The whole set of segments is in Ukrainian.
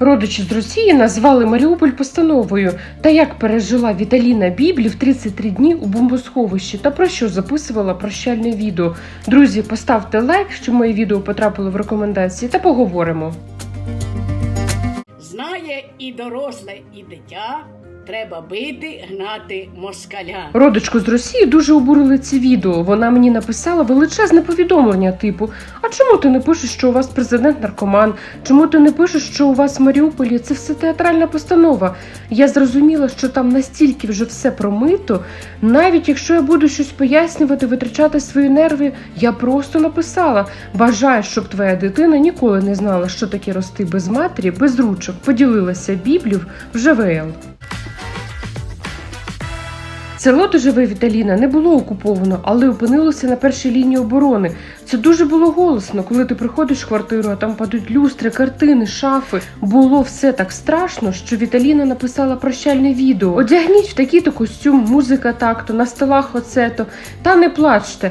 Родичі з Росії назвали Маріуполь постановою. Та як пережила Віталіна Біблі в 33 дні у бомбосховищі та про що записувала прощальне відео. Друзі, поставте лайк, щоб моє відео потрапило в рекомендації, та поговоримо. Знає і доросле, і дитя, треба бити, гнати москаля. Родичку з Росії дуже обурили ці відео. Вона мені написала величезне повідомлення, типу: А чому ти не пишеш, що у вас президент наркоман? Чому ти не пишеш, що у вас в Маріуполі це все театральна постанова? Я зрозуміла, що там настільки вже все промито. Навіть якщо я буду щось пояснювати, витрачати свої нерви, я просто написала: бажаю, щоб твоя дитина ніколи не знала, що таке рости без матері, без ручок. Поділилася Біблів в ЖВЛ. Село, де живе Віталіна, не було окуповано, але опинилося на першій лінії оборони. Це дуже було голосно, коли ти приходиш в квартиру, а там падають люстри, картини, шафи. Було все так страшно, що Віталіна написала прощальне відео. Одягніть в такий-то костюм, музика так-то, на столах оце-то. Та не плачте.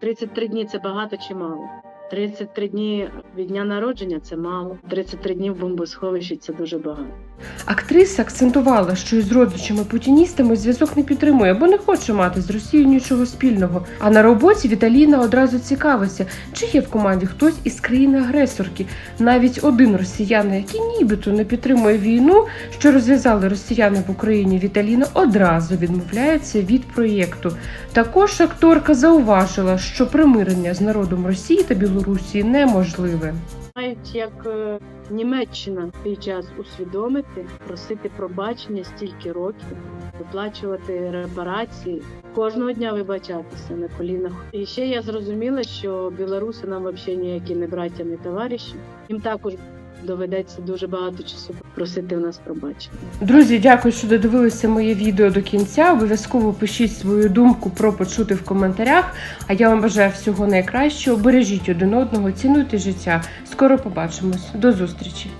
33 дні це багато чи мало? 33 дні від дня народження це мало. 33 дні в бомбосховищі це дуже багато. Актриса акцентувала, що із родичами-путіністами зв'язок не підтримує, бо не хоче мати з Росією нічого спільного. А на роботі Віталіна одразу цікавиться, чи є в команді хтось із країни-агресорки. Навіть один росіянин, який нібито не підтримує війну, що розв'язали росіяни в Україні, Віталіна одразу відмовляється від проєкту. Також акторка зауважила, що примирення з народом Росії та Білорусі неможливе. Мають як е, Німеччина цей час усвідомити, просити пробачення стільки років, виплачувати репарації, кожного дня вибачатися на колінах. І ще я зрозуміла, що білоруси нам взагалі ніякі не браття, не товариші. Їм також доведеться дуже багато часу просити у нас пробачення. Друзі, дякую, що додивилися моє відео до кінця. Обов'язково пишіть свою думку про почути в коментарях. А я вам бажаю всього найкращого. Бережіть один одного, цінуйте життя. Скоро побачимось. До зустрічі!